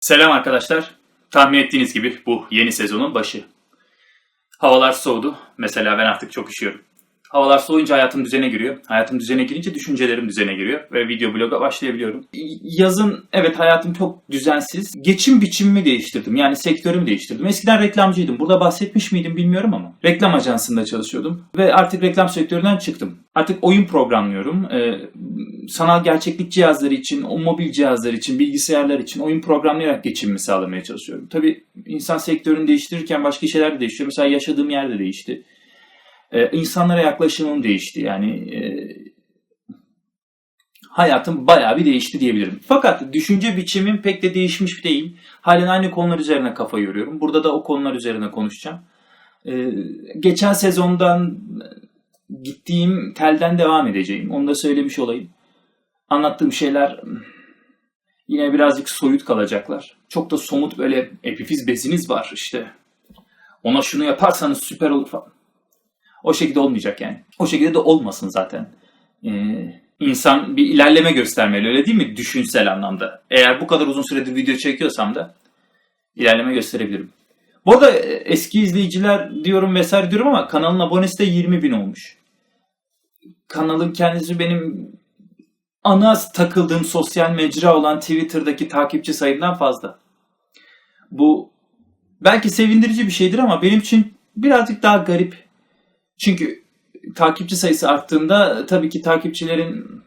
Selam arkadaşlar. Tahmin ettiğiniz gibi bu yeni sezonun başı. Havalar soğudu. Mesela ben artık çok üşüyorum. Havalar soğuyunca hayatım düzene giriyor. Hayatım düzene girince düşüncelerim düzene giriyor ve video bloga başlayabiliyorum. Yazın evet hayatım çok düzensiz. Geçim biçimimi değiştirdim. Yani sektörümü değiştirdim. Eskiden reklamcıydım. Burada bahsetmiş miydim bilmiyorum ama. Reklam ajansında çalışıyordum ve artık reklam sektöründen çıktım. Artık oyun programlıyorum. Ee, sanal gerçeklik cihazları için, o mobil cihazlar için, bilgisayarlar için oyun programlayarak geçimimi sağlamaya çalışıyorum. Tabii insan sektörünü değiştirirken başka şeyler de değişiyor. Mesela yaşadığım yer de değişti. Ee, insanlara yaklaşımım değişti. Yani e, hayatım bayağı bir değişti diyebilirim. Fakat düşünce biçimim pek de değişmiş değil. Halen aynı konular üzerine kafa yoruyorum. Burada da o konular üzerine konuşacağım. Ee, geçen sezondan gittiğim telden devam edeceğim. Onu da söylemiş olayım. Anlattığım şeyler yine birazcık soyut kalacaklar. Çok da somut böyle epifiz beziniz var işte. Ona şunu yaparsanız süper olur falan. O şekilde olmayacak yani. O şekilde de olmasın zaten. Ee, insan bir ilerleme göstermeli öyle değil mi? Düşünsel anlamda. Eğer bu kadar uzun süredir video çekiyorsam da ilerleme gösterebilirim. Bu arada e, eski izleyiciler diyorum vesaire diyorum ama kanalın abonesi de 20 bin olmuş. Kanalın kendisi benim ana takıldığım sosyal mecra olan Twitter'daki takipçi sayımdan fazla. Bu belki sevindirici bir şeydir ama benim için birazcık daha garip. Çünkü takipçi sayısı arttığında tabii ki takipçilerin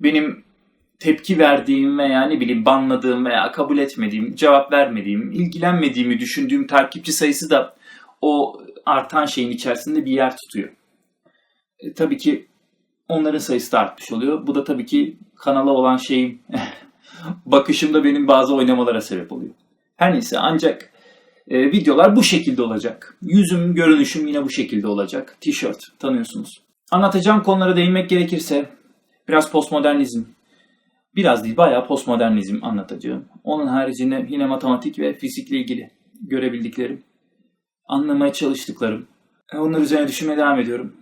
benim tepki verdiğim veya ne bileyim banladığım veya kabul etmediğim, cevap vermediğim, ilgilenmediğimi düşündüğüm takipçi sayısı da o artan şeyin içerisinde bir yer tutuyor. E, tabii ki onların sayısı da artmış oluyor. Bu da tabii ki kanala olan şeyim, bakışımda benim bazı oynamalara sebep oluyor. Her neyse ancak e, videolar bu şekilde olacak. Yüzüm, görünüşüm yine bu şekilde olacak. Tişört tanıyorsunuz. Anlatacağım konulara değinmek gerekirse biraz postmodernizm, biraz değil bayağı postmodernizm anlatacağım. Onun haricinde yine matematik ve fizikle ilgili görebildiklerim, anlamaya çalıştıklarım. E, Onlar üzerine düşünmeye devam ediyorum.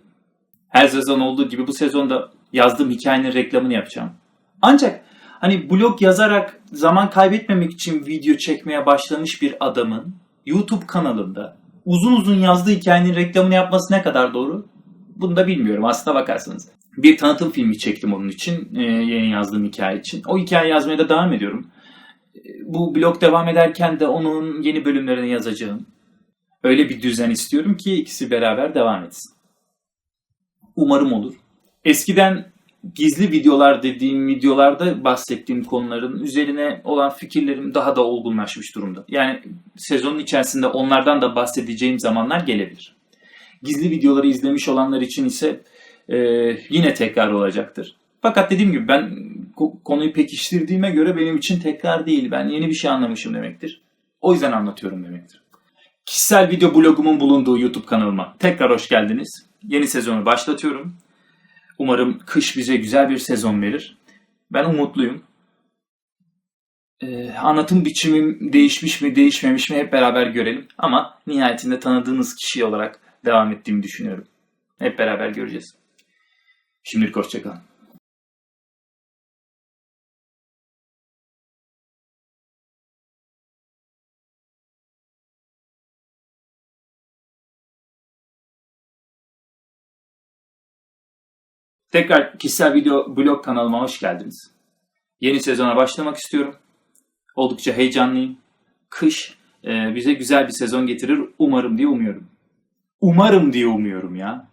Her sezon olduğu gibi bu sezonda yazdığım hikayenin reklamını yapacağım. Ancak hani blog yazarak zaman kaybetmemek için video çekmeye başlamış bir adamın YouTube kanalında uzun uzun yazdığı hikayenin reklamını yapması ne kadar doğru? Bunu da bilmiyorum aslına bakarsanız. Bir tanıtım filmi çektim onun için, e, yeni yazdığım hikaye için. O hikaye yazmaya da devam ediyorum. E, Bu blog devam ederken de onun yeni bölümlerini yazacağım. Öyle bir düzen istiyorum ki ikisi beraber devam etsin. Umarım olur. Eskiden gizli videolar dediğim videolarda bahsettiğim konuların üzerine olan fikirlerim daha da olgunlaşmış durumda. Yani sezonun içerisinde onlardan da bahsedeceğim zamanlar gelebilir. Gizli videoları izlemiş olanlar için ise e, yine tekrar olacaktır. Fakat dediğim gibi ben ko- konuyu pekiştirdiğime göre benim için tekrar değil. Ben yeni bir şey anlamışım demektir. O yüzden anlatıyorum demektir. Kişisel video blogumun bulunduğu YouTube kanalıma tekrar hoş geldiniz. Yeni sezonu başlatıyorum. Umarım kış bize güzel bir sezon verir. Ben umutluyum. Ee, anlatım biçimim değişmiş mi değişmemiş mi hep beraber görelim. Ama nihayetinde tanıdığınız kişi olarak devam ettiğimi düşünüyorum. Hep beraber göreceğiz. Şimdilik hoşçakalın. Tekrar kişisel video blog kanalıma hoş geldiniz. Yeni sezona başlamak istiyorum. Oldukça heyecanlıyım. Kış e, bize güzel bir sezon getirir umarım diye umuyorum. Umarım diye umuyorum ya.